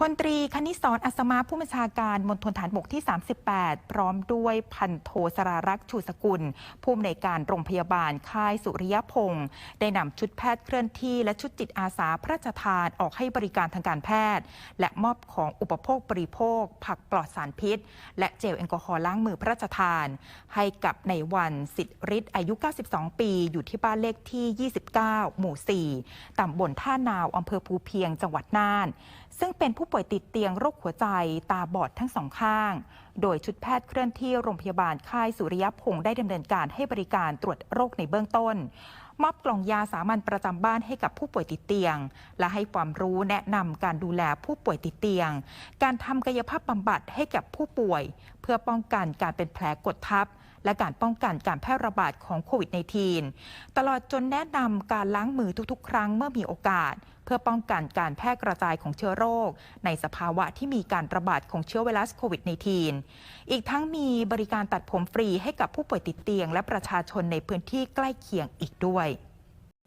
พลตรีคณิศรอัศมาผู้บัญชาการมณฑลฐานบกที่ 38 พร้อมด้วยพันโทสรารักษ์ชูสกุล ผู้อำนวยการโรงพยาบาลค่ายสุริยพงศ์ได้นำชุดแพทย์เคลื่อนที่และชุดจิตอาสาพระราชทานออกให้บริการทางการแพทย์ และมอบของอุปโภคบริโภค ผักปลอดสารพิษ และเจลแอลกอฮอล์ล้างมือพระราชทาน ให้กับในวันสิทธิฤทธิ์อายุ 92 ปี อยู่ที่บ้านเลขที่ 29 หมู่ 4ตำบลท่านาวอำเภอภูเพียงจังหวัดน่าน ซึ่งเป็นผู้ผู้ป่วยติดเตียงโรคหัวใจตาบอดทั้งสองข้าง โดยชุดแพทย์เคลื่อนที่โรงพยาบาลค่ายสุริยพงศ์ได้ดำเนินการให้บริการตรวจโรคในเบื้องต้น มอบกล่องยาสามัญประจำบ้านให้กับผู้ป่วยติดเตียง และให้ความรู้แนะนำการดูแลผู้ป่วยติดเตียง การทำกายภาพบำบัดให้กับผู้ป่วย เพื่อป้องกันการเป็นแผลกดทับและการป้องกันการแพร่ระบาดของโควิด -19 ตลอดจนแนะนำการล้างมือทุกๆ ครั้งเมื่อมีโอกาส เพื่อป้องกันการแพร่กระจายของเชื้อโรค ในสภาวะที่มีการระบาดของเชื้อไวรัสโควิด -19 อีกทั้งมีบริการตัดผมฟรีให้กับผู้ป่วยติดเตียง และประชาชนในพื้นที่ใกล้เคียงอีกด้วย